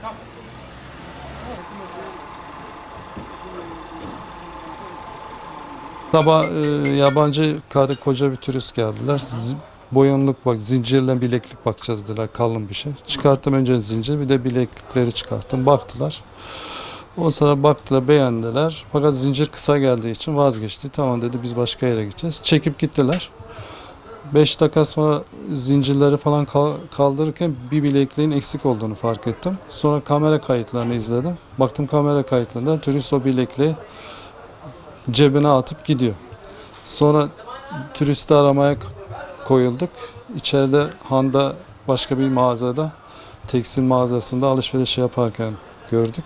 Come. Sabah e, yabancı karı koca bir turist geldiler. Z- boyunluk bak zincirle bileklik bakacağız dediler kalın bir şey. Çıkarttım önce zincir bir de bileklikleri çıkarttım. Baktılar. O sıra baktılar beğendiler. Fakat zincir kısa geldiği için vazgeçti. Tamam dedi biz başka yere gideceğiz. Çekip gittiler. 5 dakika sonra zincirleri falan kal- kaldırırken bir bilekliğin eksik olduğunu fark ettim. Sonra kamera kayıtlarını izledim. Baktım kamera kayıtlarında turist o bilekliği cebine atıp gidiyor. Sonra turisti aramaya koyulduk. İçeride Han'da başka bir mağazada tekstil mağazasında alışveriş yaparken gördük.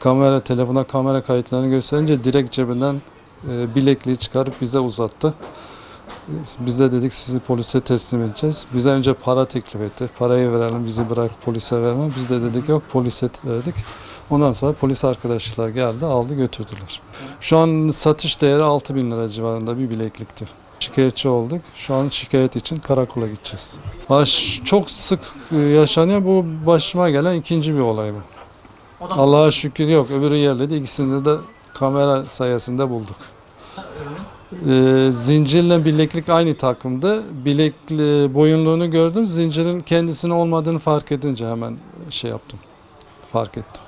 Kamera, telefona kamera kayıtlarını gösterince direkt cebinden e, bilekliği çıkarıp bize uzattı. Biz de dedik sizi polise teslim edeceğiz. Bize önce para teklif etti. Parayı verelim bizi bırak polise verme. Biz de dedik yok polise verdik. Ondan sonra polis arkadaşlar geldi aldı götürdüler. Şu an satış değeri 6 bin lira civarında bir bileklikti. Şikayetçi olduk. Şu an şikayet için karakola gideceğiz. Ha, ş- çok sık yaşanıyor. Bu başıma gelen ikinci bir olay bu. Allah'a şükür yok. Öbürü yerledi. İkisini de kamera sayesinde bulduk. Ee, zincirle bileklik aynı takımdı. Bilekli boyunluğunu gördüm. Zincirin kendisine olmadığını fark edince hemen şey yaptım. Fark ettim.